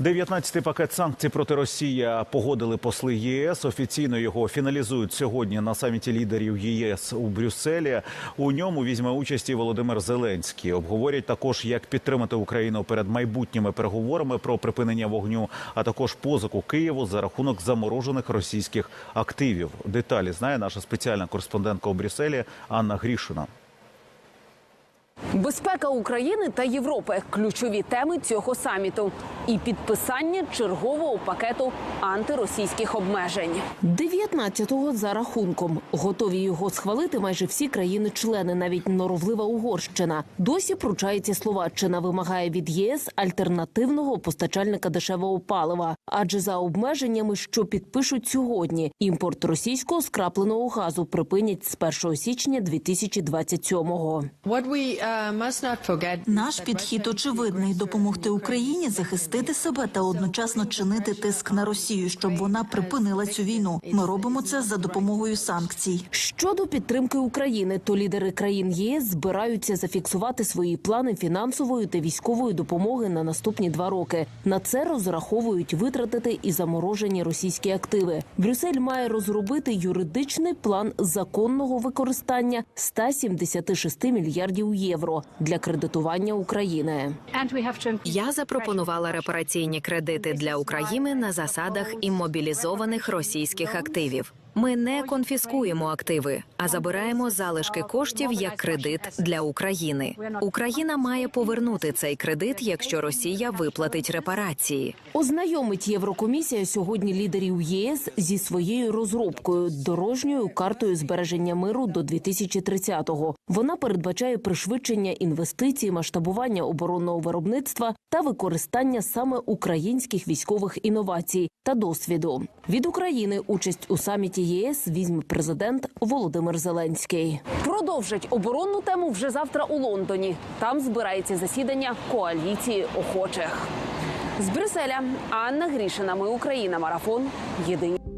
19-й пакет санкцій проти Росії погодили посли ЄС. Офіційно його фіналізують сьогодні на саміті лідерів ЄС у Брюсселі. У ньому візьме участь і Володимир Зеленський. Обговорять також, як підтримати Україну перед майбутніми переговорами про припинення вогню, а також позику Києву за рахунок заморожених російських активів. Деталі знає наша спеціальна кореспондентка у Брюсселі Анна Грішина. Безпека України та Європи ключові теми цього саміту і підписання чергового пакету антиросійських обмежень. 19-го за рахунком готові його схвалити майже всі країни-члени, навіть норовлива Угорщина. Досі пручається Словаччина, вимагає від єС альтернативного постачальника дешевого палива. Адже за обмеженнями, що підпишуть сьогодні, імпорт російського скрапленого газу припинять з 1 січня 2027-го. What we uh, Наш підхід очевидний допомогти Україні захистити себе та одночасно чинити тиск на Росію, щоб вона припинила цю війну. Ми робимо це за допомогою санкцій. Щодо підтримки України, то лідери країн ЄС збираються зафіксувати свої плани фінансової та військової допомоги на наступні два роки. На це розраховують витратити і заморожені російські активи. Брюссель має розробити юридичний план законного використання 176 мільярдів євро для кредитування України. Я запропонувала репараційні кредити для України на засадах іммобілізованих російських активів. Ми не конфіскуємо активи, а забираємо залишки коштів як кредит для України. Україна має повернути цей кредит, якщо Росія виплатить репарації. Ознайомить Єврокомісія сьогодні лідерів єС зі своєю розробкою дорожньою картою збереження миру до 2030-го. Вона передбачає пришвидшення інвестицій, масштабування оборонного виробництва та використання саме українських військових інновацій та досвіду. Від України участь у саміті ЄС візьме президент Володимир Зеленський. Продовжить оборонну тему вже завтра у Лондоні. Там збирається засідання коаліції охочих. З Брюсселя Анна Грішина. Ми Україна. Марафон. Єдині.